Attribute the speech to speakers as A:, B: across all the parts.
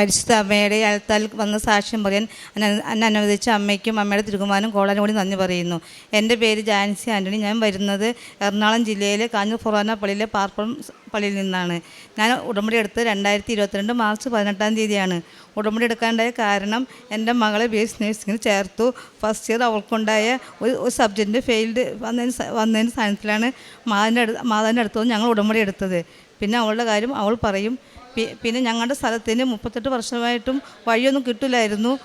A: പരിശുദ്ധ അമ്മയുടെ അടുത്താൽ വന്ന സാക്ഷ്യം പറയാൻ എന്നെ അനുവദിച്ച അമ്മയ്ക്കും അമ്മയുടെ തിരുകുമാനും കോളാനും കൂടി നന്ദി പറയുന്നു. എന്റെ പേര് ജാൻസി ആന്റണി ഞാൻ വരുന്നത് എറണാകുളം ജില്ലയിലെ കാഞ്ഞൂർ ഫൊറാന പള്ളിയിലെ പാർപ്പുറം പള്ളിയിൽ നിന്നാണ്. ഞാൻ ഉടമ്പടി എടുത്ത് രണ്ടായിരത്തി ഇരുപത്തിരണ്ട് മാർച്ച് പതിനെട്ടാം തീയതിയാണ്. ഉടമ്പടി എടുക്കാണ്ടായ കാരണം എന്റെ മകളെ ബി എസ് നേഴ്സിംഗിന് ചേർത്തു. ഫസ്റ്റ് ഇയർ അവൾക്കുണ്ടായ ഒരു ഒരു സബ്ജക്റ്റ് ഫെയിൽഡ് വന്നതിന് വന്നതിന് സാധനത്തിലാണ് മാതാവിന്റെ അടുത്ത് മാതാവിന്റെ അടുത്ത് വന്ന് ഞങ്ങൾ ഉടമ്പടി എടുത്തത്. പിന്നെ അവളുടെ കാര്യം അവൾ പറയും. പിന്നെ ഞങ്ങളുടെ സ്ഥലത്തിന് മുപ്പത്തെട്ട് വർഷമായിട്ടും വഴിയൊന്നും കിട്ടില്ലായിരുന്നു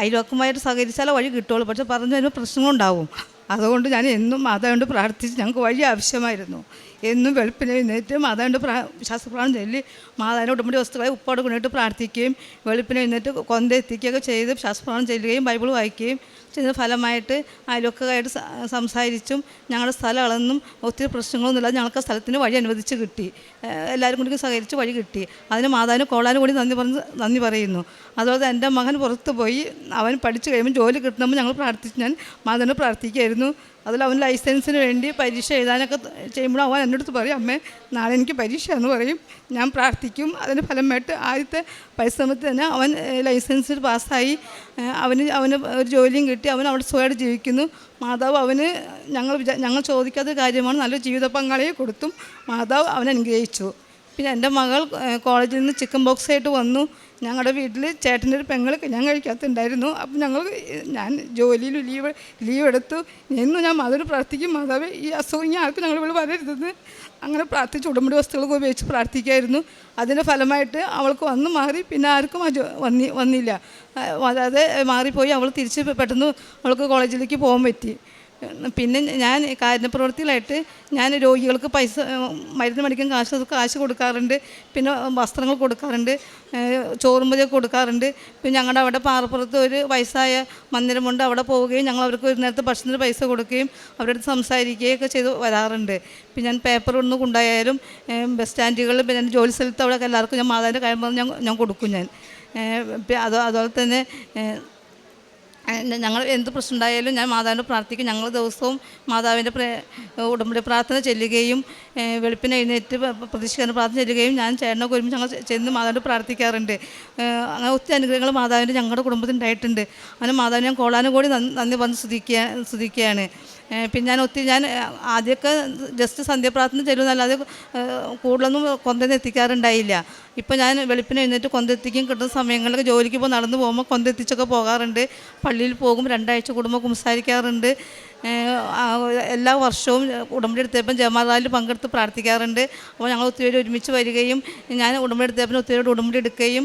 A: അയൽവക്കമായിട്ട് സഹകരിച്ചാലേ വഴി കിട്ടുള്ളൂ. പക്ഷെ പറഞ്ഞു വരുമ്പോൾ പ്രശ്നങ്ങളുണ്ടാവും. അതുകൊണ്ട് ഞാൻ എന്നും അതുകൊണ്ട് പ്രാർത്ഥിച്ച് ഞങ്ങൾക്ക് വഴി ആവശ്യമായിരുന്നു. എന്നും വെളുപ്പിനെ എഴുന്നേറ്റ് മാതാവിന്റെ പ്രാ ശാസ്ത്രപ്രാണം ചൊല്ലി മാതാവിന്റെ ഉടമ്പടി വസ്തുക്കളെ ഉപ്പാട് കൊണ്ടിട്ട് പ്രാർത്ഥിക്കുകയും വെളുപ്പിനെ എഴുന്നേറ്റ് കൊന്ത എത്തിക്കുകയൊക്കെ ചെയ്ത് ശാസ്ത്രപ്രാണം ചെല്ലുകയും ബൈബിൾ വായിക്കുകയും ചെയ്ത ഫലമായിട്ട് അയൽവക്കമായിട്ട് സംസാരിച്ചും ഞങ്ങളുടെ സ്ഥലം അളന്നും ഒത്തിരി പ്രശ്നങ്ങളൊന്നുമില്ല ഞങ്ങൾക്ക് ആ സ്ഥലത്തിന് വഴി അനുവദിച്ച് കിട്ടി. എല്ലാവരും കൂടി സഹകരിച്ച് വഴി കിട്ടി. അതിന് മാതാവിന് കോളാനും കൂടി നന്ദി പറഞ്ഞ് നന്ദി പറയുന്നു. അതുപോലെ എന്റെ മകൻ പുറത്ത് പോയി അവൻ പഠിച്ചു കഴിയുമ്പോൾ ജോലി കിട്ടണമെന്ന് ഞങ്ങൾ പ്രാർത്ഥിച്ച് ഞാൻ മാതാവിനെ പ്രാർത്ഥിക്കുകയായിരുന്നു. അതിൽ അവൻ ലൈസൻസിന് വേണ്ടി പരീക്ഷ എഴുതാനൊക്കെ ചെയ്യുമ്പോൾ അവൻ എന്റെ അടുത്ത് പറയും അമ്മേ നാളെ എനിക്ക് പരീക്ഷ എന്ന് പറയും. ഞാൻ പ്രാർത്ഥിക്കും. അതിന് ഫലമായിട്ട് ആദ്യത്തെ പരിശ്രമത്തിൽ തന്നെ അവൻ ലൈസൻസ് ലൈസൻസിൽ പാസ്സായി അവന് അവന് ഒരു ജോലിയും കിട്ടി. അവൻ അവിടെ സ്വയമായിട്ട് ജീവിക്കുന്നു. മാതാവ് അവന് ഞങ്ങൾ വിചാ ഞങ്ങൾ ചോദിക്കാത്ത കാര്യമാണ്. നല്ല ജീവിത പങ്കാളിയെ കൊടുത്തും മാതാവ് അവനെ അനുഗ്രഹിച്ചു. പിന്നെ എന്റെ മകൾ കോളേജിൽ നിന്ന് ചിക്കൻ ബോക്സായിട്ട് വന്നു. ഞങ്ങളുടെ വീട്ടിൽ ചേട്ടന്റെ ഒരു പെങ്ങൾ ഞാൻ കഴിക്കാത്തുണ്ടായിരുന്നു. അപ്പം ഞങ്ങൾ ഞാൻ ജോലിയിൽ ലീവ് ലീവ് എടുത്തു. എന്നും ഞാൻ മാതാവ് പ്രാർത്ഥിക്കും. മാതാവ് ഈ അസുഖം ഇനി ആർക്കും ഞങ്ങൾ ഇവിടെ വരരുതെന്ന് അങ്ങനെ പ്രാർത്ഥിച്ച് ഉടമ്പടി വസ്തുക്കളൊക്കെ ഉപയോഗിച്ച് പ്രാർത്ഥിക്കായിരുന്നു. അതിന്റെ ഫലമായിട്ട് അവൾക്ക് വന്ന് മാറി. പിന്നെ ആർക്കും വന്നി വന്നില്ല. അതായത് മാറിപ്പോയി. അവൾ തിരിച്ച് പെട്ടെന്ന് അവൾക്ക് കോളേജിലേക്ക് പോകാൻ പറ്റി. പിന്നെ ഞാൻ കാരുണ്യപ്രവൃത്തിയിലായിട്ട് ഞാൻ രോഗികൾക്ക് പൈസ മരുന്ന് മേടിക്കാൻ കാശ് കാശ് കൊടുക്കാറുണ്ട്. പിന്നെ വസ്ത്രങ്ങൾ കൊടുക്കാറുണ്ട്. ഏഹ്, ചോറുമ്പൊക്കെ കൊടുക്കാറുണ്ട്. പിന്നെ ഞങ്ങളുടെ അവിടെ പാറപ്പുറത്ത് ഒരു വയസ്സായ മന്ദിരമുണ്ട് അവിടെ പോവുകയും ഞങ്ങൾ അവർക്ക് ഒരു നേരത്തെ ഭക്ഷണത്തിന് പൈസ കൊടുക്കുകയും അവരുടെ സംസാരിക്കുകയും ഒക്കെ ചെയ്ത് വരാറുണ്ട്. പിന്നെ ഞാൻ പേപ്പർ ഒന്ന് കൊണ്ടായാലും ബസ് സ്റ്റാൻഡുകളിൽ പിന്നെ ജോലി സ്ഥലത്ത് അവിടെ എല്ലാവർക്കും ഞാൻ മാതാവിന്റെ കാര്യം പറഞ്ഞ് ഞാൻ ഞാൻ കൊടുക്കും ഞാൻ. അത് അതുപോലെ തന്നെ ഞങ്ങൾ എന്ത് പ്രശ്നം ഉണ്ടായാലും ഞാൻ മാതാവിനെ പ്രാർത്ഥിക്കും. ഞങ്ങൾ ദിവസവും മാതാവിന്റെ ഉടമ്പടി പ്രാർത്ഥന ചെല്ലുകയും വെളുപ്പിന് എഴുന്നേറ്റ് പ- പ- പ്രതീക്ഷിക്കാൻ പ്രാർത്ഥന ചെല്ലുകയും ഞാൻ ചേട്ടനൊക്കെ ഒരുമിച്ച് ഞങ്ങൾ ചെന്ന് മാതാവിനെ പ്രാർത്ഥിക്കാറുണ്ട്. അങ്ങനെ ഒത്തിരി അനുഗ്രഹങ്ങൾ മാതാവിന്റെ ഞങ്ങളുടെ കുടുംബത്തിൽ ഉണ്ടായിട്ടുണ്ട് അങ്ങനെ മാതാവിനെ ഞാൻ കോളാനും കൂടി നന്ദി പറഞ്ഞ് സ്തുതിക്കുക സ്തുതിക്കുകയാണ്. പിന്നെ ഞാൻ ഒത്തിരി ഞാൻ ആദ്യമൊക്കെ ജസ്റ്റ് സന്ധ്യപ്രാർത്ഥന ചെല്ലുന്നല്ലാതെ കൂടുതലൊന്നും കൊന്തന്ന് എത്തിക്കാറുണ്ടായില്ല. ഇപ്പോൾ ഞാൻ വെളുപ്പിന് എഴുന്നേറ്റ് കൊന്തെത്തിക്കും കിട്ടുന്ന സമയങ്ങളിലൊക്കെ ജോലിക്ക് പോകുമ്പോൾ നടന്നു പോകുമ്പോൾ കൊന്തെത്തിച്ചൊക്കെ പോകാറുണ്ട്. പള്ളിയിൽ പോകും രണ്ടാഴ്ച കൂടുമ്പോൾ ആ, എല്ലാ വർഷവും ഉടമ്പടി എടുത്തേപ്പം ജമാതാലിൽ പങ്കെടുത്ത് പ്രാർത്ഥിക്കാറുണ്ട്. അപ്പോൾ ഞങ്ങൾ ഒത്തിരി ഒരുമിച്ച് വരികയും ഞാൻ ഉടമ്പടി എടുത്തേപ്പം ഒത്തിരി ഉടമ്പടി എടുക്കുകയും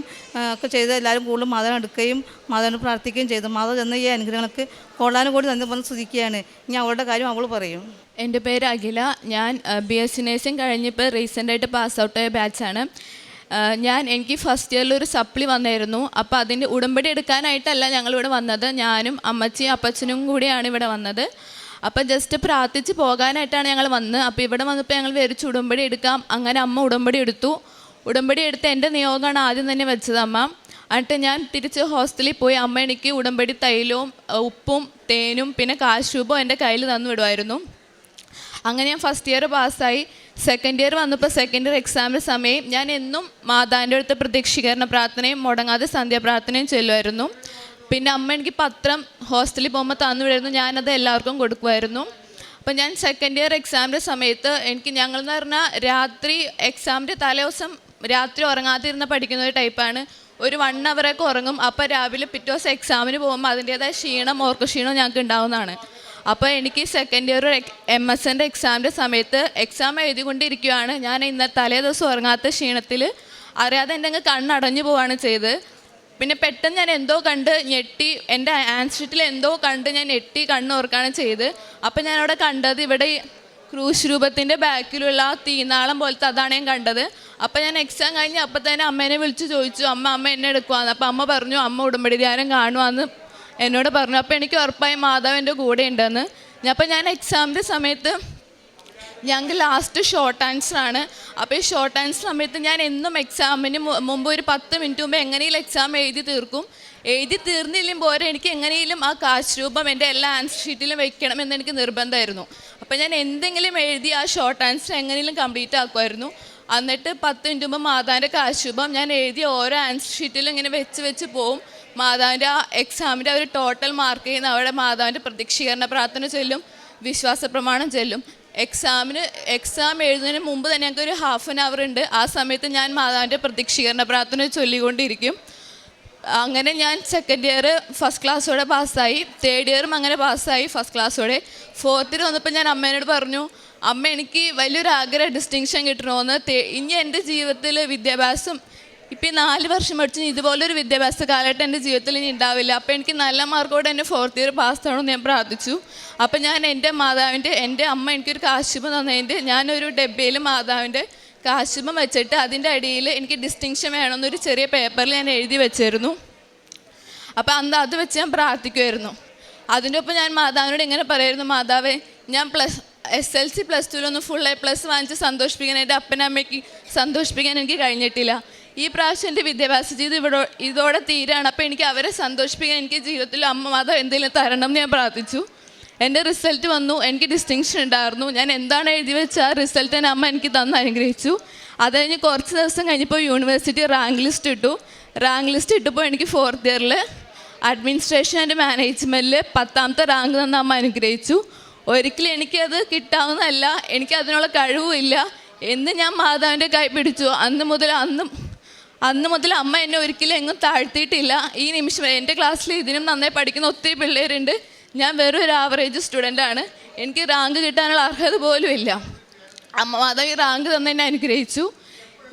A: ഒക്കെ ചെയ്ത് എല്ലാവരും കൂടുതലും മാതാവിനെ എടുക്കുകയും മാതാവിനെ പ്രാർത്ഥിക്കുകയും ചെയ്തു. മാതാവ് ചെന്ന ഈ അനുഗ്രഹങ്ങൾക്ക് കോളാനും കൂടി നന്ദി പറഞ്ഞ് സ്തുതിക്കുകയാണ്. ഇനി അവളുടെ കാര്യം അവൾ പറയും.
B: എന്റെ പേര് അഖില. ഞാൻ ബി എസ് സി നേഴ്സിംഗ് കഴിഞ്ഞിപ്പോൾ റീസെന്റായിട്ട് പാസ് ഔട്ട് ആയ ബാച്ചാണ് ഞാൻ എനിക്ക് ഫസ്റ്റ് ഇയറിൽ ഒരു സപ്ലി വന്നായിരുന്നു. അപ്പോൾ അതിന്റെ ഉടമ്പടി എടുക്കാനായിട്ടല്ല ഞങ്ങൾ ഇവിടെ വന്നത്. ഞാനും അമ്മച്ചിയും അപ്പച്ചനും കൂടിയാണ് ഇവിടെ വന്നത്. അപ്പം ജസ്റ്റ് പ്രാർത്ഥിച്ച് പോകാനായിട്ടാണ് ഞങ്ങൾ വന്നത്. അപ്പോൾ ഇവിടെ വന്നപ്പോൾ ഞങ്ങൾ വിചാരിച്ചു ഉടമ്പടി എടുക്കാം. അങ്ങനെ അമ്മ ഉടമ്പടി എടുത്തു. ഉടമ്പടി എടുത്ത് എന്റെ നിയോഗമാണ് ആദ്യം തന്നെ വെച്ചത് അമ്മ. എന്നിട്ട് ഞാൻ തിരിച്ച് ഹോസ്റ്റലിൽ പോയി അമ്മ എനിക്ക് ഉടമ്പടി തൈലവും ഉപ്പും തേനും പിന്നെ കാശ് എന്റെ കയ്യിൽ തന്നു വിടുമായിരുന്നു അങ്ങനെ ഞാൻ ഫസ്റ്റ് ഇയർ പാസ്സായി സെക്കൻഡ് ഇയർ വന്നപ്പോൾ സെക്കൻഡ് ഇയർ എക്സാമിന് സമയം ഞാൻ എന്നും മാതാവിന്റെ അടുത്ത് പ്രതീക്ഷീകരണ പ്രാർത്ഥനയും മുടങ്ങാതെ സന്ധ്യാപ്രാർത്ഥനയും ചെല്ലുമായിരുന്നു. പിന്നെ അമ്മ എനിക്ക് പത്രം ഹോസ്റ്റലിൽ പോകുമ്പോൾ തന്നു വിടുമായിരുന്നു ഞാനത് എല്ലാവർക്കും കൊടുക്കുമായിരുന്നു. അപ്പം ഞാൻ സെക്കൻഡ് ഇയർ എക്സാമിന്റെ സമയത്ത് എനിക്ക് ഞങ്ങളെന്ന് പറഞ്ഞാൽ രാത്രി എക്സാമിന്റെ തലേദിവസം രാത്രി ഉറങ്ങാതിരുന്ന പഠിക്കുന്ന ഒരു ടൈപ്പാണ് ഒരു വൺ അവറൊക്കെ ഉറങ്ങും. അപ്പോൾ രാവിലെ പിറ്റേ ദിവസം എക്സാമിന് പോകുമ്പോൾ അതിന്റേതായ ക്ഷീണം ഓർക്കക്ഷീണം ഞങ്ങൾക്ക് ഉണ്ടാവുന്നതാണ്. അപ്പോൾ എനിക്ക് സെക്കൻഡ് ഇയർ എം എസ് എന്റെ എക്സാമിന്റെ സമയത്ത് എക്സാം എഴുതിക്കൊണ്ടിരിക്കുകയാണ് ഞാൻ ഇന്ന തലേ ദിവസം ഉറങ്ങാത്ത ക്ഷീണത്തിൽ അറിയാതെ എന്റെ അങ്ങ് കണ്ണടഞ്ഞു പോവാണ് ചെയ്ത്. പിന്നെ പെട്ടെന്ന് ഞാൻ എന്തോ കണ്ട് ഞെട്ടി എന്റെ ആൻസിറ്റിൽ എന്തോ കണ്ട് ഞാൻ ഞെട്ടി കണ്ണോർക്കാണ് ചെയ്ത്. അപ്പം ഞാൻ അവിടെ കണ്ടത് ഇവിടെ ക്രൂശ് രൂപത്തിന്റെ ബാക്കിലുള്ള തീനാളം പോലത്തെ അതാണ് ഞാൻ കണ്ടത്. അപ്പം ഞാൻ എക്സാം കഴിഞ്ഞ് അപ്പം തന്നെ അമ്മേനെ വിളിച്ച് ചോദിച്ചു അമ്മ അമ്മ എന്നെ എടുക്കുവാന്ന്. അപ്പം അമ്മ പറഞ്ഞു അമ്മ ഉടമ്പടി ധ്യാനം കാണുവാന്ന് എന്നോട് പറഞ്ഞു അപ്പോൾ എനിക്ക് ഉറപ്പായി മാതാവ് എന്റെ കൂടെ ഉണ്ടെന്ന്. അപ്പം ഞാൻ എക്സാമിന്റെ സമയത്ത് ഞങ്ങൾക്ക് ലാസ്റ്റ് ഷോർട്ട് ആൻസർ ആണ്. അപ്പോൾ ഈ ഷോർട്ട് ആൻസർ സമയത്ത് ഞാൻ എന്നും എക്സാമിന് മുമ്പ് ഒരു പത്ത് മിനിറ്റ് മുമ്പ് എങ്ങനെയും എക്സാം എഴുതി തീർക്കും. എഴുതി തീർന്നില്ലെങ്കിൽ പോരെ എനിക്ക് എങ്ങനെയും ആ കാശ് രൂപം എന്റെ എല്ലാ ആൻസർ ഷീറ്റിലും വെക്കണം എന്ന് എനിക്ക് നിർബന്ധമായിരുന്നു. അപ്പോൾ ഞാൻ എന്തെങ്കിലും എഴുതി ആ ഷോർട്ട് ആൻസർ എങ്ങനെയും കംപ്ലീറ്റ് ആക്കുമായിരുന്നു. എന്നിട്ട് പത്ത് മിനിറ്റ് മുമ്പ് മാതാവിന്റെ രൂപം ഞാൻ എഴുതി ഓരോ ആൻസർ ഷീറ്റിലും ഇങ്ങനെ വെച്ച് വെച്ച് പോവും. മാതാവിന്റെ ആ എക്സാമിന്റെ അവർ ടോട്ടൽ മാർക്ക് ചെയ്യുന്ന അവിടെ മാതാവിന്റെ പ്രതീക്ഷീകരണ പ്രാർത്ഥന ചൊല്ലും വിശ്വാസ പ്രമാണം ചെല്ലും. എക്സാമിന് എക്സാം എഴുതുന്നതിന് മുമ്പ് തന്നെ ഞങ്ങൾക്ക് ഒരു ഹാഫ് ആൻ അവർ ഉണ്ട്. ആ സമയത്ത് ഞാൻ മാതാവിന്റെ പ്രതീക്ഷീകരണ പ്രാർത്ഥന ചൊല്ലിക്കൊണ്ടിരിക്കും. അങ്ങനെ ഞാൻ സെക്കൻഡ് ഇയർ ഫസ്റ്റ് ക്ലാസ്സോടെ പാസ്സായി തേർഡ് ഇയറും അങ്ങനെ പാസ്സായി ഫസ്റ്റ് ക്ലാസ്സോടെ ഫോർത്തിൽ വന്നപ്പോൾ ഞാൻ അമ്മേനോട് പറഞ്ഞു അമ്മ എനിക്ക് വലിയൊരു ആഗ്രഹ ഡിസ്റ്റിങ്ഷൻ കിട്ടണമെന്ന് ഇനി എന്റെ ജീവിതത്തിൽ വിദ്യാഭ്യാസം ഇപ്പം ഈ നാല് വർഷം പഠിച്ച് ഇതുപോലൊരു വിദ്യാഭ്യാസ കാലഘട്ടം എന്റെ ജീവിതത്തിൽ ഇനി ഉണ്ടാവില്ല. അപ്പോൾ എനിക്ക് നല്ല മാർക്കോടെ എന്റെ ഫോർത്ത് ഇയർ പാസ് ആവണമെന്ന് ഞാൻ പ്രാർത്ഥിച്ചു. അപ്പം ഞാൻ എന്റെ മാതാവിന്റെ എന്റെ അമ്മ എനിക്കൊരു കാശുപം തന്നതിന്റെ ഞാനൊരു ഡബ്ബയിൽ മാതാവിന്റെ കാശുപം വെച്ചിട്ട് അതിന്റെ അടിയിൽ എനിക്ക് ഡിസ്റ്റിങ്ഷൻ വേണമെന്നൊരു ചെറിയ പേപ്പറിൽ ഞാൻ എഴുതി വെച്ചിരുന്നു. അപ്പോൾ അന്ന് അത് വെച്ച് ഞാൻ പ്രാർത്ഥിക്കുമായിരുന്നു അതിന്റെ ഒപ്പം ഞാൻ മാതാവിനോട് ഇങ്ങനെ പറയായിരുന്നു മാതാവേ ഞാൻ plus S L C plus ടുവിലൊന്നും full A plus വാങ്ങിച്ച് സന്തോഷിപ്പിക്കാൻ എന്റെ അപ്പനമ്മയ്ക്ക് സന്തോഷിപ്പിക്കാൻ എനിക്ക് കഴിഞ്ഞിട്ടില്ല. ഈ പ്രാവശ്യം എന്റെ വിദ്യാഭ്യാസ ജീവിതം ഇവിടെ ഇതോടെ തീരാണ്. അപ്പോൾ എനിക്ക് അവരെ സന്തോഷിപ്പിക്കാൻ എനിക്ക് ജീവിതത്തിൽ അമ്മ മാതാവ് എന്തെങ്കിലും തരണം എന്ന് ഞാൻ പ്രാർത്ഥിച്ചു. എന്റെ റിസൾട്ട് വന്നു. എനിക്ക് ഡിസ്റ്റിങ്ഷൻ ഉണ്ടായിരുന്നു. ഞാൻ എന്താണ് എഴുതി വെച്ച ആ റിസൾട്ട് തന്നെ അമ്മ എനിക്ക് തന്ന് അനുഗ്രഹിച്ചു. അത് കഴിഞ്ഞ് കുറച്ച് ദിവസം കഴിഞ്ഞപ്പോൾ യൂണിവേഴ്സിറ്റി റാങ്ക് ലിസ്റ്റ് ഇട്ടു. റാങ്ക് ലിസ്റ്റ് ഇട്ടപ്പോൾ എനിക്ക് ഫോർത്ത് ഇയറിൽ അഡ്മിനിസ്ട്രേഷൻ ആൻഡ് മാനേജ്മെന്റിൽ പത്താമത്തെ റാങ്ക് തന്ന അമ്മ അനുഗ്രഹിച്ചു. ഒരിക്കലും എനിക്കത് കിട്ടാവുന്നതല്ല. എനിക്ക് അതിനുള്ള കഴിവുമില്ല. എന്ന് ഞാൻ മാതാവിന്റെ കൈ പിടിച്ചു. അന്ന് മുതൽ അന്ന് അന്ന് മുതൽ അമ്മ എന്നെ ഒരിക്കലും എങ്ങും താഴ്ത്തിയിട്ടില്ല. ഈ നിമിഷം എന്റെ ക്ലാസ്സിൽ ഇതിനും നന്നായി പഠിക്കുന്ന ഒത്തിരി പിള്ളേരുണ്ട്. ഞാൻ വെറും ഒരു ആവറേജ് സ്റ്റുഡന്റാണ് എനിക്ക് റാങ്ക് കിട്ടാനുള്ള അർഹത പോലും ഇല്ല. അമ്മ മാതാവ് ഈ റാങ്ക് തന്നെ എന്നെ അനുഗ്രഹിച്ചു.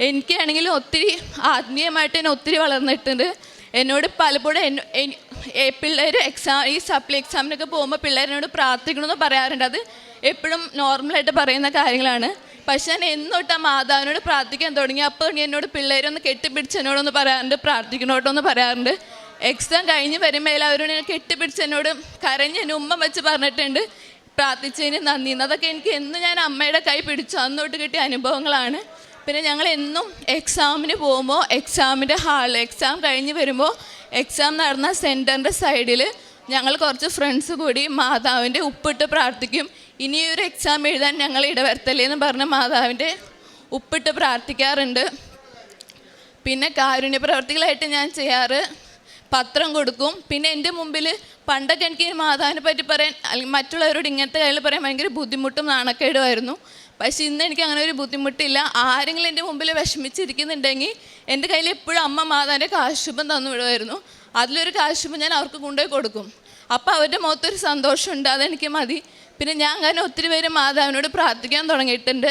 B: എനിക്കാണെങ്കിലും ഒത്തിരി ആത്മീയമായിട്ട് എന്നെ ഒത്തിരി വളർന്നിട്ടുണ്ട്. എന്നോട് പലപ്പോഴും പിള്ളേർ എക്സാം ഈ സപ്ലി എക്സാമിനൊക്കെ പോകുമ്പോൾ പിള്ളേരെന്നോട് പ്രാർത്ഥിക്കണമെന്ന് പറയാറുണ്ട്. അത് എപ്പോഴും നോർമലായിട്ട് പറയുന്ന കാര്യങ്ങളാണ്. പക്ഷെ ഞാൻ എന്നോട്ട് ആ മാതാവിനോട് പ്രാർത്ഥിക്കാൻ തുടങ്ങി. അപ്പോൾ എന്നോട് പിള്ളേരൊന്ന് കെട്ടിപ്പിടിച്ച് എന്നോടൊന്ന് പറയാറുണ്ട്. പ്രാർത്ഥിക്കണോട്ടൊന്ന് പറയാറുണ്ട്. എക്സാം കഴിഞ്ഞ് വരുമ്പോൾ എല്ലാവരും എന്നെ കെട്ടിപ്പിടിച്ച് എന്നോട് കരഞ്ഞ് എന്നെ ഉമ്മ വെച്ച് പറഞ്ഞിട്ടുണ്ട്. പ്രാർത്ഥിച്ചതിന് നന്ദി. അതൊക്കെ എനിക്ക് എന്നും ഞാൻ അമ്മയുടെ കൈ പിടിച്ചു. അന്നോട്ട് കിട്ടിയ അനുഭവങ്ങളാണ്. പിന്നെ ഞങ്ങൾ എന്നും എക്സാമിന് പോകുമ്പോൾ എക്സാമിന്റെ ഹാളിൽ എക്സാം കഴിഞ്ഞ് വരുമ്പോൾ എക്സാം നടന്ന സെന്ററിന്റെ സൈഡിൽ ഞങ്ങൾ കുറച്ച് ഫ്രണ്ട്സ് കൂടി മാതാവിന്റെ ഉപ്പിട്ട് പ്രാർത്ഥിക്കും. ഇനിയൊരു എക്സാം എഴുതാൻ ഞങ്ങൾ ഇടവരുത്തല്ലേ എന്ന് പറഞ്ഞ് മാതാവിന്റെ ഉപ്പിട്ട് പ്രാർത്ഥിക്കാറുണ്ട്. പിന്നെ കാരുണ്യ പ്രവർത്തികളായിട്ട് ഞാൻ ചെയ്യാറ്. പത്രം കൊടുക്കും. പിന്നെ എന്റെ മുമ്പിൽ പണ്ടൊക്കെ എനിക്ക് മാതാവിനെ പറ്റി പറയാൻ അല്ലെങ്കിൽ മറ്റുള്ളവരോട് ഇങ്ങനത്തെ കാര്യങ്ങൾ പറയാൻ ഭയങ്കര ബുദ്ധിമുട്ടും നാണക്കേടുമായിരുന്നു. പക്ഷേ ഇന്ന് എനിക്ക് അങ്ങനെ ഒരു ബുദ്ധിമുട്ടില്ല. ആരെങ്കിലും എന്റെ മുമ്പിൽ വിഷമിച്ചിരിക്കുന്നുണ്ടെങ്കിൽ എന്റെ കയ്യിൽ എപ്പോഴും അമ്മ മാതാവിന്റെ കാശുപം തന്നു വിടുമായിരുന്നു. അതിലൊരു കാശുപം ഞാൻ അവർക്ക് കൊണ്ടുപോയി കൊടുക്കും. അപ്പോൾ അവരുടെ മുഖത്തൊരു സന്തോഷമുണ്ട്. അതെനിക്ക് മതി. പിന്നെ ഞാൻ അങ്ങനെ ഒത്തിരി പേര് മാതാവിനോട് പ്രാർത്ഥിക്കാൻ തുടങ്ങിയിട്ടുണ്ട്.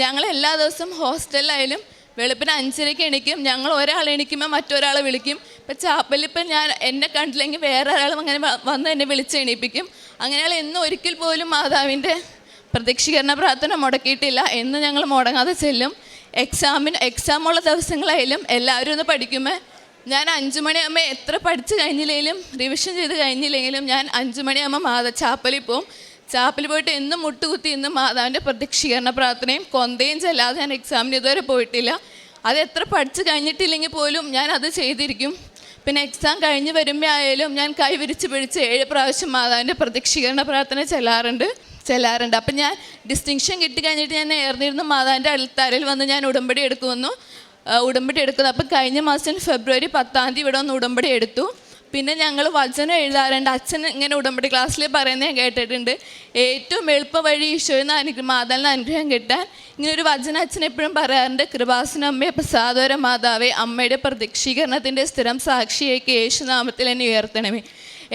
B: ഞങ്ങൾ എല്ലാ ദിവസവും ഹോസ്റ്റലിലായാലും വെളുപ്പിന് അഞ്ചരയ്ക്ക് എണീക്കും. ഞങ്ങൾ ഒരാൾ എണീക്കുമ്പോൾ മറ്റൊരാൾ വിളിക്കും. ഇപ്പം ചാപ്പലിൽ ഇപ്പം ഞാൻ എന്നെ കണ്ടില്ലെങ്കിൽ വേറെ ഒരാളും അങ്ങനെ വന്ന് എന്നെ വിളിച്ച് എണീപ്പിക്കും. അങ്ങനെയാൾ എന്നും ഒരിക്കൽ പോലും മാതാവിന്റെ പ്രതീക്ഷീകരണ പ്രാർത്ഥന മുടക്കിയിട്ടില്ല. എന്ന് ഞങ്ങൾ മുടങ്ങാതെ ചെല്ലും. എക്സാമിന് എക്സാമുള്ള ദിവസങ്ങളായാലും എല്ലാവരും ഒന്ന് പഠിക്കുമ്പോൾ ഞാൻ അഞ്ചു മണിയാകുമ്പോൾ എത്ര പഠിച്ചു കഴിഞ്ഞില്ലെങ്കിലും റിവിഷൻ ചെയ്ത് കഴിഞ്ഞില്ലെങ്കിലും ഞാൻ അഞ്ചു മണിയാകുമ്പോൾ മാതാ ചാപ്പലിൽ പോവും. ചാപ്പിൽ പോയിട്ട് എന്നും മുട്ടുകുത്തി ഇന്നും മാതാവിന്റെ പ്രതീക്ഷീകരണ പ്രാർത്ഥനയും കൊന്തയും ചെല്ലാതെ ഞാൻ എക്സാമിന് ഇതുവരെ പോയിട്ടില്ല. അത് എത്ര പഠിച്ചു കഴിഞ്ഞിട്ടില്ലെങ്കിൽ പോലും ഞാൻ അത് ചെയ്തിരിക്കും. പിന്നെ എക്സാം കഴിഞ്ഞ് വരുമ്പോൾ ആയാലും ഞാൻ കൈ വിരിച്ച് പിടിച്ച് ഏഴ് പ്രാവശ്യം മാതാവിന്റെ പ്രതീക്ഷീകരണ പ്രാർത്ഥന ചെല്ലാറുണ്ട് ചെല്ലാറുണ്ട്. അപ്പം ഞാൻ ഡിസ്റ്റിങ്ഷൻ കിട്ടി കഴിഞ്ഞിട്ട് ഞാൻ നേർന്നിരുന്നു മാതാവിന്റെ അൽത്താരയിൽ വന്ന് ഞാൻ ഉടമ്പടി എടുക്കുമെന്നു ഉടമ്പടി എടുക്കുന്നു. അപ്പം കഴിഞ്ഞ മാസം ഫെബ്രുവരി പത്താം തീയതി ഇവിടെ ഒന്ന് ഉടമ്പടി എടുത്തു. പിന്നെ ഞങ്ങൾ വചനം എഴുതാറുണ്ട് അച്ഛൻ ഇങ്ങനെ ഉടമ്പടി ക്ലാസ്സിൽ പറയുന്നത് ഞാൻ കേട്ടിട്ടുണ്ട്. ഏറ്റവും എളുപ്പ വഴി ഈശോയിൽ നിന്ന് അനുഗ്രഹം മാതാവിന് അനുഗ്രഹം കിട്ടാൻ ഇങ്ങനെ ഒരു വചനം അച്ഛൻ എപ്പോഴും പറയാറുണ്ട്. കൃപാസന അമ്മയെ പ്രസാദോര മാതാവേ അമ്മയുടെ പ്രതീക്ഷീകരണത്തിന്റെ സ്ഥിരം സാക്ഷിയേക്ക് യേശുനാമത്തിൽ എന്നെ ഉയർത്തണമേ.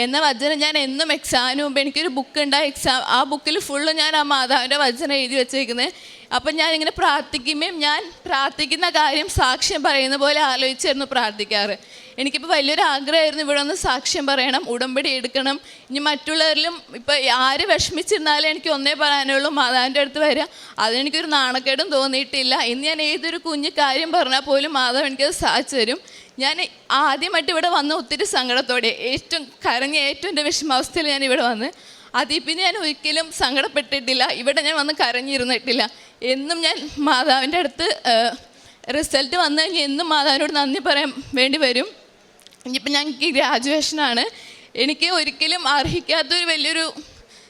B: എന്ന വചനം ഞാൻ എന്നും എക്സാമിന് മുമ്പ് എനിക്കൊരു ബുക്ക് ഉണ്ടായി എക്സാം ആ ബുക്കിൽ ഫുള്ള് ഞാൻ ആ മാതാവിന്റെ വചനം എഴുതി വെച്ചേക്കുന്നത് അപ്പം ഞാൻ ഇങ്ങനെ പ്രാർത്ഥിക്കുമ്പോൾ ഞാൻ പ്രാർത്ഥിക്കുന്ന കാര്യം സാക്ഷ്യം പറയുന്ന പോലെ ആലോചിച്ചായിരുന്നു പ്രാർത്ഥിക്കാറ്. എനിക്കിപ്പോൾ വലിയൊരു ആഗ്രഹമായിരുന്നു ഇവിടെ ഒന്ന് സാക്ഷ്യം പറയണം ഉടമ്പടി എടുക്കണം. ഇനി മറ്റുള്ളവരിലും ഇപ്പോൾ ആര് വിഷമിച്ചിരുന്നാലും എനിക്ക് ഒന്നേ പറയാനുള്ളൂ മാതാവിന്റെ അടുത്ത് വരിക. അതിനെനിക്കൊരു നാണക്കേടും തോന്നിയിട്ടില്ല. ഇന്ന് ഞാൻ ഏതൊരു കുഞ്ഞു കാര്യം പറഞ്ഞാൽ പോലും മാതാവ് എനിക്കത് സാധിച്ചു തരും. ഞാൻ ആദ്യമായിട്ട് ഇവിടെ വന്ന ഒത്തിരി സങ്കടത്തോടെ ഏറ്റവും കരഞ്ഞ ഏറ്റവും എന്റെ വിഷമാവസ്ഥയിൽ ഞാൻ ഇവിടെ വന്ന്. അതിൽ പിന്നെ ഞാൻ ഒരിക്കലും സങ്കടപ്പെട്ടിട്ടില്ല. ഇവിടെ ഞാൻ വന്ന് കരഞ്ഞിരുന്നിട്ടില്ല. എന്നും ഞാൻ മാതാവിന്റെ അടുത്ത് റിസൾട്ട് വന്നു കഴിഞ്ഞാൽ എന്നും മാതാവിനോട് നന്ദി പറയാൻ വേണ്ടി വരും. ഇനിയിപ്പോൾ ഞങ്ങൾക്ക് ഗ്രാജുവേഷനാണ്. എനിക്ക് ഒരിക്കലും അർഹിക്കാത്തൊരു വലിയൊരു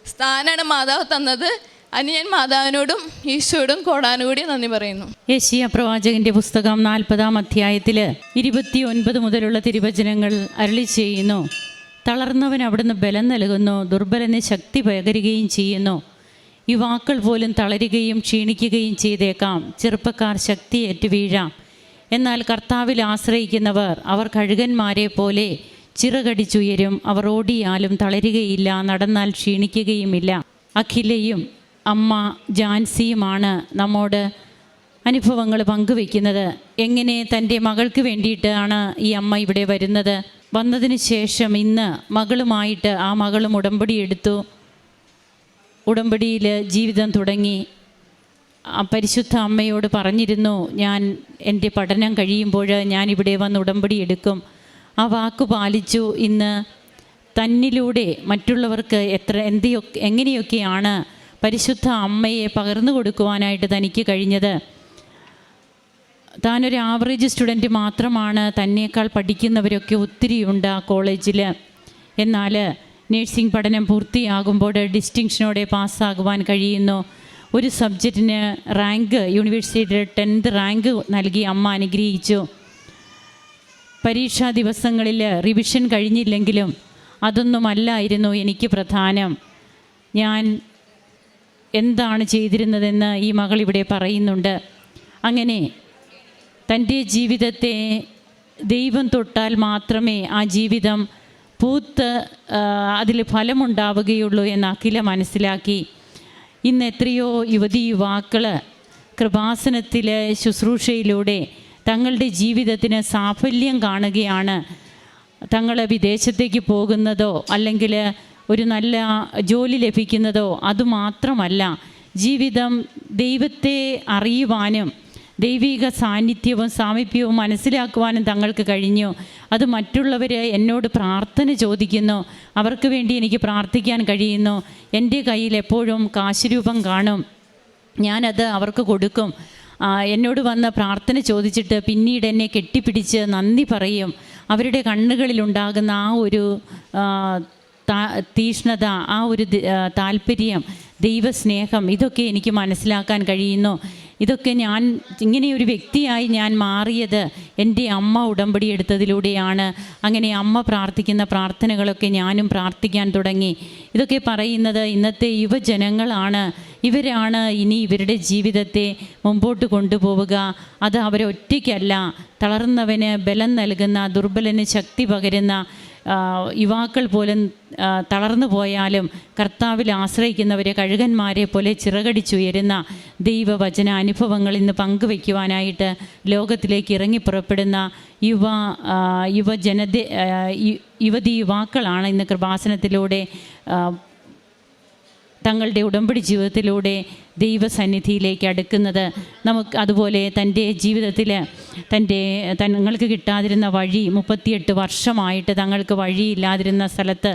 B: സ്ഥാനമാണ് മാതാവ് തന്നത്. അതിന് ഞാൻ മാതാവിനോടും ഈശോയോടും കോടാനുകൂടി നന്ദി പറയുന്നു.
C: യേശിയ പ്രവാചകന്റെ പുസ്തകം നാൽപ്പതാം അധ്യായത്തിൽ ഇരുപത്തി ഒൻപത് മുതലുള്ള തിരുവചനങ്ങൾ അരളി ചെയ്യുന്നു. തളർന്നവൻ അവിടുന്ന് ബലം നൽകുന്നു ദുർബലനെ ശക്തി പകരുകയും ചെയ്യുന്നു. യുവാക്കൾ പോലും തളരുകയും ക്ഷീണിക്കുകയും ചെയ്തേക്കാം. ചെറുപ്പക്കാർ ശക്തിയേറ്റ് വീഴാം. എന്നാൽ കർത്താവിൽ ആശ്രയിക്കുന്നവർ അവർ കഴുകന്മാരെ പോലെ ചിറകടിച്ചുയരും. അവർ ഓടിയാലും തളരുകയില്ല നടന്നാൽ ക്ഷീണിക്കുകയുമില്ല. അഖിലയും അമ്മ ജാൻസിയുമാണ് നമ്മോട് അനുഭവങ്ങൾ പങ്കുവെക്കുന്നത് എങ്ങനെ തന്റെ മകൾക്ക് വേണ്ടിയിട്ടാണ് ഈ അമ്മ ഇവിടെ വരുന്നത്? വന്നതിന് ശേഷം ഇന്ന് മകളുമായിട്ട് ആ മകളും ഉടമ്പടി എടുത്തു. ഉടമ്പടിയിൽ ജീവിതം തുടങ്ങി. പരിശുദ്ധ അമ്മയോട് പറഞ്ഞിരുന്നു ഞാൻ എന്റെ പഠനം കഴിയുമ്പോൾ ഞാൻ ഇവിടെ വന്ന് ഉടമ്പടി എടുക്കും. ആ വാക്ക് പാലിച്ചു. ഇന്ന് തന്നിലൂടെ മറ്റുള്ളവർക്ക് എത്ര എന്തൊക്കെ എങ്ങനെയൊക്കെയാണ് പരിശുദ്ധ അമ്മയെ പകർന്നു കൊടുക്കുവാനായിട്ട് തനിക്ക് കഴിഞ്ഞത്? താനൊരു ആവറേജ് സ്റ്റുഡന്റ് മാത്രമാണ്. തന്നേക്കാൾ പഠിക്കുന്നവരൊക്കെ ഒത്തിരിയുണ്ട് ആ കോളേജിൽ. എന്നാൽ നേഴ്സിംഗ് പഠനം പൂർത്തിയാകുമ്പോൾ ഡിസ്റ്റിങ്ഷനോടെ പാസ്സാകുവാൻ കഴിയുന്നു. ഒരു സബ്ജക്റ്റിന് റാങ്ക് യൂണിവേഴ്സിറ്റിയുടെ ടെൻത്ത് റാങ്ക് നൽകി അമ്മ അനുഗ്രഹിച്ചു. പരീക്ഷാ ദിവസങ്ങളിൽ റിവിഷൻ കഴിഞ്ഞില്ലെങ്കിലും അതൊന്നുമല്ലായിരുന്നു എനിക്ക് പ്രധാനം. ഞാൻ എന്താണ് ചെയ്തിരുന്നതെന്ന് ഈ മകൾ ഇവിടെ പറയുന്നുണ്ട്. അങ്ങനെ തന്റെ ജീവിതത്തെ ദൈവം തൊട്ടാൽ മാത്രമേ ആ ജീവിതം പൂത്ത് അതിൽ ഫലമുണ്ടാവുകയുള്ളൂ എന്ന് അഖില മനസ്സിലാക്കി. ഇന്ന് എത്രയോ യുവതി യുവാക്കൾ കൃപാസനത്തിലെ ശുശ്രൂഷയിലൂടെ തങ്ങളുടെ ജീവിതത്തിന് സാഫല്യം കാണുകയാണ്. തങ്ങൾ വിദേശത്തേക്ക് പോകുന്നതോ അല്ലെങ്കിൽ ഒരു നല്ല ജോലി ലഭിക്കുന്നതോ അതുമാത്രമല്ല ജീവിതം ദൈവത്തെ അറിയുവാനും ദൈവിക സാന്നിധ്യവും സാമീപ്യവും മനസ്സിലാക്കുവാനും തങ്ങൾക്ക് കഴിഞ്ഞു. അത് മറ്റുള്ളവർ എന്നോട് പ്രാർത്ഥന ചോദിക്കുന്നു. അവർക്ക് വേണ്ടി എനിക്ക് പ്രാർത്ഥിക്കാൻ കഴിയുന്നു. എന്റെ കയ്യിൽ എപ്പോഴും കാശുരൂപം കാണും. ഞാനത് അവർക്ക് കൊടുക്കും. എന്നോട് വന്ന് പ്രാർത്ഥന ചോദിച്ചിട്ട് പിന്നീട് എന്നെ കെട്ടിപ്പിടിച്ച് നന്ദി പറയും. അവരുടെ കണ്ണുകളിലുണ്ടാകുന്ന ആ ഒരു തീഷ്ണത ആ ഒരു താല്പര്യം ദൈവസ്നേഹം ഇതൊക്കെ എനിക്ക് മനസ്സിലാക്കാൻ കഴിയുന്നു. ഇതൊക്കെ ഞാൻ ഇങ്ങനെ ഒരു വ്യക്തിയായി ഞാൻ മാറിയത് എന്റെ അമ്മ ഉടമ്പടി എടുത്തതിലൂടെയാണ്. അങ്ങനെ അമ്മ പ്രാർത്ഥിക്കുന്ന പ്രാർത്ഥനകളൊക്കെ ഞാനും പ്രാർത്ഥിക്കാൻ തുടങ്ങി. ഇതൊക്കെ പറയുന്നത് ഇന്നത്തെ യുവജനങ്ങളാണ്. ഇവരാണ് ഇനി ഇവരുടെ ജീവിതത്തെ മുമ്പോട്ട് കൊണ്ടുപോവുക. അത് അവരൊറ്റയ്ക്കല്ല. തളർന്നവന് ബലം നൽകുന്ന ദുർബലന് ശക്തി പകരുന്ന യുവാക്കൾ പോലും തളർന്നു പോയാലും കർത്താവിൽ ആശ്രയിക്കുന്നവരെ കഴുകന്മാരെ പോലെ ചിറകടിച്ചുയരുന്ന ദൈവവചന അനുഭവങ്ങൾ ഇന്ന് പങ്കുവയ്ക്കുവാനായിട്ട് ലോകത്തിലേക്ക് ഇറങ്ങി പുറപ്പെടുന്ന യുവ യുവജനത യുവതി യുവാക്കളാണ് ഇന്ന് കൃപാസനത്തിലൂടെ തങ്ങളുടെ ഉടമ്പടി ജീവിതത്തിലൂടെ ദൈവസന്നിധിയിലേക്ക് അടുക്കുന്നത് നമുക്ക് അതുപോലെ തന്റെ ജീവിതത്തിൽ തന്റെ തങ്ങൾക്ക് കിട്ടാതിരുന്ന വഴി മുപ്പത്തിയെട്ട് വർഷമായിട്ട് തങ്ങൾക്ക് വഴിയില്ലാതിരുന്ന സ്ഥലത്ത്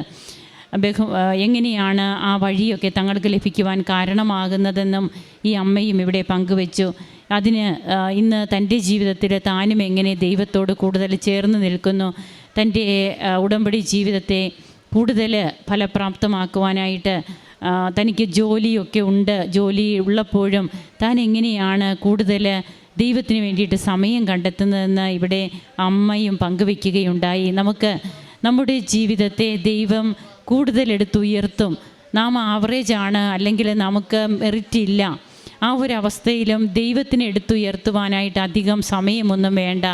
C: ബഹു എങ്ങനെയാണ് ആ വഴിയൊക്കെ തങ്ങൾക്ക് ലഭിക്കുവാൻ കാരണമാകുന്നതെന്നും ഈ അമ്മയും ഇവിടെ പങ്കുവെച്ചു. അതിന് ഇന്ന് തന്റെ ജീവിതത്തിൽ താനും എങ്ങനെ ദൈവത്തോട് കൂടുതൽ ചേർന്ന് നിൽക്കുന്നു തന്റെ ഉടമ്പടി ജീവിതത്തെ കൂടുതൽ ഫലപ്രാപ്തമാക്കുവാനായിട്ട് തനിക്ക് ജോലിയൊക്കെ ഉണ്ട്. ജോലി ഉള്ളപ്പോഴും താൻ എങ്ങനെയാണ് കൂടുതൽ ദൈവത്തിന് വേണ്ടിയിട്ട് സമയം കണ്ടെത്തുന്നതെന്ന് ഇവിടെ അമ്മയും പങ്കുവെക്കുകയുണ്ടായി. നമുക്ക് നമ്മുടെ ജീവിതത്തെ ദൈവം കൂടുതൽ എടുത്തുയർത്തും നാം ആവറേജ് ആണ് അല്ലെങ്കിൽ നമുക്ക് മെറിറ്റ് ഇല്ല. ആ ഒരു അവസ്ഥയിലും ദൈവത്തിന് എടുത്തുയർത്തുവാനായിട്ട് അധികം സമയമൊന്നും വേണ്ട.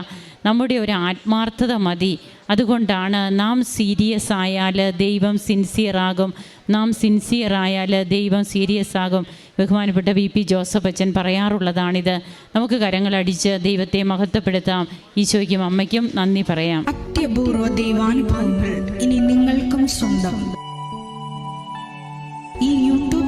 C: നമ്മുടെ ഒരു ആത്മാർത്ഥത മതി. അതുകൊണ്ടാണ് നാം സീരിയസ് ആയാൽ ദൈവം സിൻസിയർ ആകും. നാം സിൻസിയർ ആയാൽ ദൈവം സീരിയസ് ആകും. ബഹുമാനപ്പെട്ട വി പി ജോസഫ് അച്ഛൻ പറയാറുള്ളതാണിത്. നമുക്ക് കരങ്ങൾ അടിച്ച് ദൈവത്തെ മഹത്വപ്പെടുത്താം. ഈശോയ്ക്കും അമ്മയ്ക്കും നന്ദി പറയാം.
D: അത്യപൂർവ ദൈവാനുഭവങ്ങൾ ഇനി നിങ്ങൾക്കും സ്വന്തം. ഈ